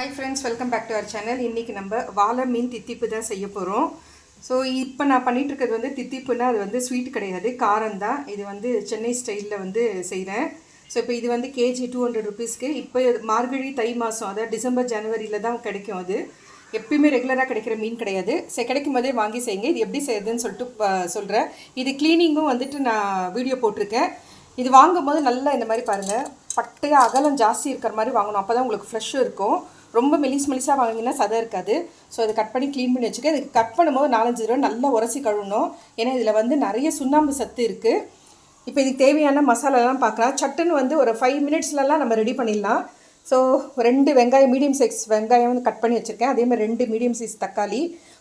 Hi friends welcome back to our channel இன்றைக்கி நம்ம வாழை மீன் தித்திப்பு தான் செய்ய போகிறோம் ஸோ இப்போ நான் பண்ணிகிட்ருக்கிறது இருக்கிறது வந்து தித்திப்புனா அது வந்து ஸ்வீட் கிடையாது. காரம் தான். இது வந்து சென்னை ஸ்டைலில் வந்து செய்கிறேன் ஸோ இப்போ இது வந்து கேஜி டூ ஹண்ட்ரட் ருபீஸ்க்கு இப்போ மார்கழி தை மாதம் அதாவது டிசம்பர் ஜனவரியில் தான் கிடைக்கும் அது. எப்பயுமே ரெகுலராக கிடைக்கிற மீன் கிடையாது. சரி கிடைக்கும் போதே வாங்கி செய்யுங்க. இது எப்படி செய்யுதுன்னு சொல்லிட்டு சொல்கிறேன் இது க்ளீனிங்கும் வந்துட்டு நான் வீடியோ போட்டிருக்கேன். இது வாங்கும்போது நல்லா இந்த மாதிரி பாருங்கள் பட்டையாக அகலம் ஜாஸ்தி இருக்கிற மாதிரி வாங்கணும். அப்போ தான் உங்களுக்கு ஃப்ரெஷ்ஷும் இருக்கும். ரொம்ப மெலிஸ் மெலிசாக வாங்கினா சதை இருக்காது. ஸோ இதை கட் பண்ணி க்ளீன் பண்ணி வச்சுக்க. இதுக்கு கட் பண்ணும்போது நாலஞ்சு தடவை நல்லா உரசி கழுவணும். ஏன்னா இதில் வந்து நிறைய சுண்ணாம்பு சத்து இருக்குது இப்போ இதுக்கு தேவையான மசாலாலாம் பார்க்கலாம். சட்டுன்னு வந்து ஒரு ஃபைவ் மினிட்ஸ்லலாம் நம்ம ரெடி பண்ணிடலாம். ஸோ ரெண்டு வெங்காயம் மீடியம் சைஸ் வெங்காயம் வந்து கட் பண்ணி வச்சுருக்கேன். அதே மாதிரி ரெண்டு மீடியம் சைஸ் தக்காளி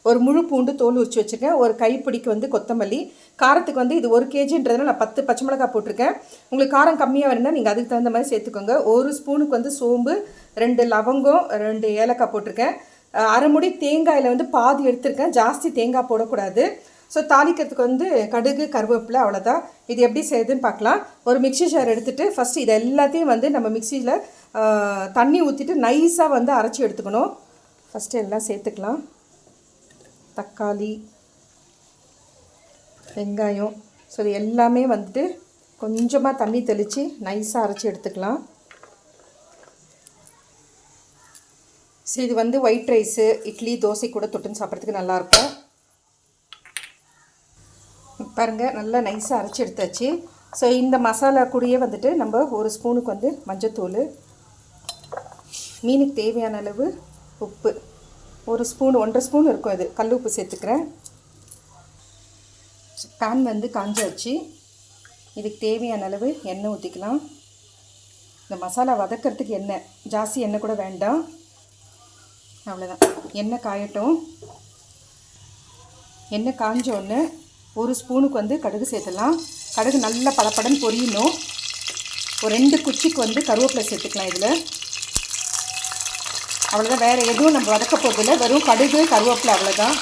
ஒரு முழு பூண்டு தோல் உரிச்சு வச்சுருக்கேன். ஒரு கைப்பிடிக்கு வந்து கொத்தமல்லி. காரத்துக்கு வந்து இது ஒரு கேஜின்றதுனால நான் பத்து பச்சை மிளகாய் போட்டிருக்கேன். உங்களுக்கு காரம் கம்மியாக வேணும்னா நீங்கள் அதுக்கு தகுந்த மாதிரி சேர்த்துக்கோங்க. ஒரு ஸ்பூனுக்கு வந்து சோம்பு ரெண்டு லவங்கம் ரெண்டு ஏலக்காய் போட்டிருக்கேன். அரைமுடி அரை முடி தேங்காயில் வந்து பாதி எடுத்திருக்கேன். ஜாஸ்தி தேங்காய் போடக்கூடாது. ஸோ தாளிக்கிறதுக்கு வந்து கடுகு கருவேப்பிலை அவ்வளோதான் இது எப்படி செய்யுதுன்னு பார்க்கலாம். ஒரு மிக்ஸி ஜார் எடுத்துகிட்டு ஃபஸ்ட்டு இது எல்லாத்தையும் வந்து நம்ம மிக்சியில் தண்ணி ஊற்றிட்டு நைஸாக வந்து அரைச்சி எடுத்துக்கணும். ஃபஸ்ட்டு எல்லாம் சேர்த்துக்கலாம். தக்காளி வெங்காயம். ஸோ இது எல்லாமே வந்துட்டு கொஞ்சமாக தண்ணி தெளித்து நைஸாக அரைச்சி எடுத்துக்கலாம். ஸோ இது வந்து ஒயிட் ரைஸு இட்லி தோசை கூட தொட்டுன்னு சாப்பிட்றதுக்கு நல்லாயிருக்கும் பாருங்கள் நல்லா நைஸாக அரைச்சி எடுத்தாச்சு. ஸோ இந்த மசாலா கூடயே வந்துட்டு நம்ம ஒரு ஸ்பூனுக்கு வந்து மஞ்சத்தூள் மீனுக்கு தேவையான அளவு உப்பு ஒரு ஸ்பூன் ஒன்றரை ஸ்பூன் இருக்கும் இது கல் உப்பு சேர்த்துக்கிறேன். பேன் வந்து காஞ்சாச்சு. இதுக்கு தேவையான அளவு எண்ணெய் ஊற்றிக்கலாம் இந்த மசாலா வதக்கிறதுக்கு எண்ணெய் ஜாஸ்தி எண்ணெய் கூட வேண்டாம். அவ்வளோதான் எண்ணெய் காயட்டும். எண்ணெய் காஞ்ச ஒரு ஸ்பூனுக்கு வந்து கடுகு சேர்த்துலாம் கடுகு நல்லா பளபடன்னு பொரியணும். ஒரு ரெண்டு குச்சிக்கு வந்து கருவேப்பிலை சேர்த்துக்கலாம் இதில். அவ்வளோதான் வேறு எதுவும் நம்ம வதக்க போகிறதில்ல வெறும் கடுகு கருவேப்பிலை அவ்வளோதான்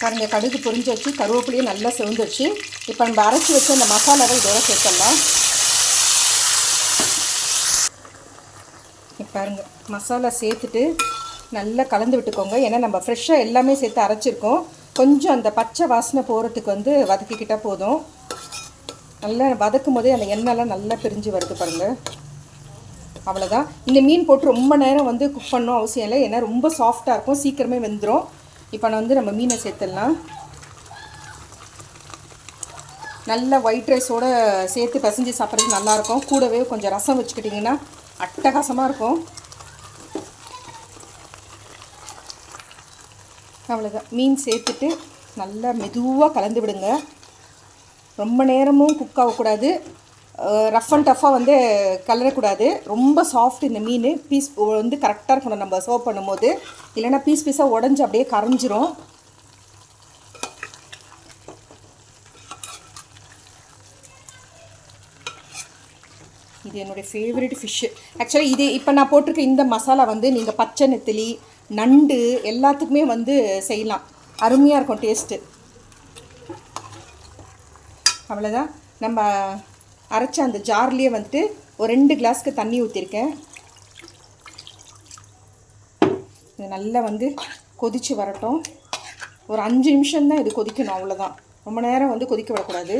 பாருங்கள் கடுகு பொரிஞ்சு வச்சு கருவேப்பிலையும் நல்லா செவந்துச்சு இப்போ நம்ம அரைச்சி வச்ச அந்த மசாலாவை இதோட சேர்த்துடலாம். இப்போ பாருங்க மசாலா சேர்த்துட்டு நல்லா கலந்து விட்டுக்கோங்க. ஏன்னா நம்ம ஃப்ரெஷ்ஷாக எல்லாமே சேர்த்து அரைச்சிருக்கோம். கொஞ்சம் அந்த பச்சை வாசனை போகிறதுக்கு வந்து வதக்கிக்கிட்டால் போதும். நல்லா வதக்கும் போதே அந்த எண்ணெய்லாம் நல்லா பிரிஞ்சு வருது பாருங்கள் அவ்வளோதான் இந்த மீன் போட்டு ரொம்ப நேரம் வந்து குக் பண்ணணும் அவசியம் இல்லை. ஏன்னா ரொம்ப சாஃப்டாக இருக்கும். சீக்கிரமே வெந்துடும் இப்போ நான் வந்து நம்ம மீனை சேர்த்துடலாம். நல்ல ஒயிட் ரைஸோடு சேர்த்து பிசைஞ்சு சாப்பிட்றதுக்கு நல்லாயிருக்கும் கூடவே கொஞ்சம் ரசம் வச்சுக்கிட்டிங்கன்னா அட்டகாசமாக இருக்கும். அவ்வளோதான் மீன் சேர்த்துட்டு நல்லா மெதுவாக கலந்து விடுங்க. ரொம்ப நேரமும் குக் ஆகக்கூடாது. ரஃப் அண்ட் டஃப்பாக வந்து கலரக்கூடாது. ரொம்ப சாஃப்ட் இந்த மீன். பீஸ் வந்து கரெக்டாக இருக்கணும். நம்ம சர்வ் பண்ணும்போது. இல்லைன்னா பீஸ் பீஸாக உடஞ்சி அப்படியே கரைஞ்சிரும். இது என்னுடைய ஃபேவரட் ஃபிஷ்ஷு ஆக்சுவலி இது இப்போ நான் போட்டிருக்க இந்த மசாலா வந்து நீங்கள் பச்சை நெத்திலி நண்டு எல்லாத்துக்குமே வந்து செய்யலாம். அருமையாக இருக்கும் டேஸ்ட்டு அவ்வளோதான் நம்ம அரைச்ச அந்த ஜார்லேயே வந்துட்டு ஒரு ரெண்டு கிளாஸ்க்கு தண்ணி ஊற்றிருக்கேன் இது நல்லா வந்து கொதித்து வரட்டும். ஒரு அஞ்சு நிமிஷம் தான் இது கொதிக்கணும் அவ்வளோதான் ரொம்ப நேரம் வந்து கொதிக்க விடக்கூடாது.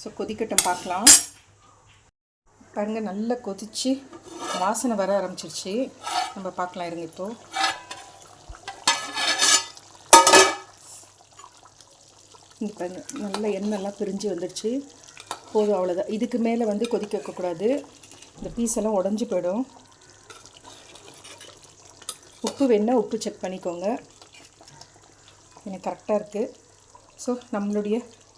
ஸோ கொதிக்கட்டும் பார்க்கலாம். பாருங்கள் நல்லா கொதிச்சு வாசனை வர ஆரம்பிச்சிருச்சு. நம்ம பார்க்கலாம் இருங்க இப்போது இங்க பாருங்க எண்ணெய்லாம் பிரிஞ்சு வந்துடுச்சு போதும் அவ்வளோதான் இதுக்கு மேலே வந்து கொதிக்க வைக்கக்கூடாது. இந்த பீஸ் எல்லாம் உடஞ்சி போயிடும். உப்பு வேணால் உப்பு செக் பண்ணிக்கோங்க. எனக்கு கரெக்டாக இருக்குது ஸோ நம்மளுடைய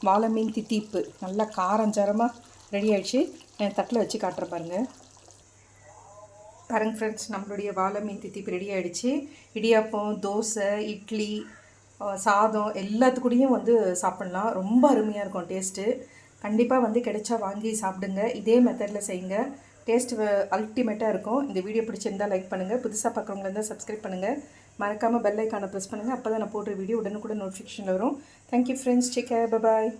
வாழை மீன் தித்திப்பு. நல்லா காரஞ்சாரமாக ரெடி ஆயிடுச்சு. நான் தட்டில் வச்சு காட்டுறேன் பாருங்கள் பாருங்க ஃப்ரெண்ட்ஸ் நம்மளுடைய வாழை மீன் தித்திப்பு ரெடி ஆகிடுச்சு இடியாப்பம் தோசை இட்லி சாதம் எல்லாத்துக்கூடயும் வந்து சாப்பிட்லாம். ரொம்ப அருமையாக இருக்கும் டேஸ்ட்டு கண்டிப்பாக வந்து கிடைச்சா வாங்கி சாப்பிடுங்க. இதே மெத்தடில் செய்யுங்க. டேஸ்ட் அல்டிமேட்டாக இருக்கும். இந்த வீடியோ பிடிச்சிருந்தா லைக் பண்ணுங்கள் புதுசாக பார்க்குறவங்களா இருந்தால் சப்ஸ்கிரைப் பண்ணுங்கள் மறக்காமல் பெல் ஐக்கானை ப்ரெஸ் பண்ணுங்கள் அப்போ தான் நான் போடுற வீடியோ உடனுக்குடன் நோட்டிஃபிகேஷன் வரும். Thank you friends take care bye bye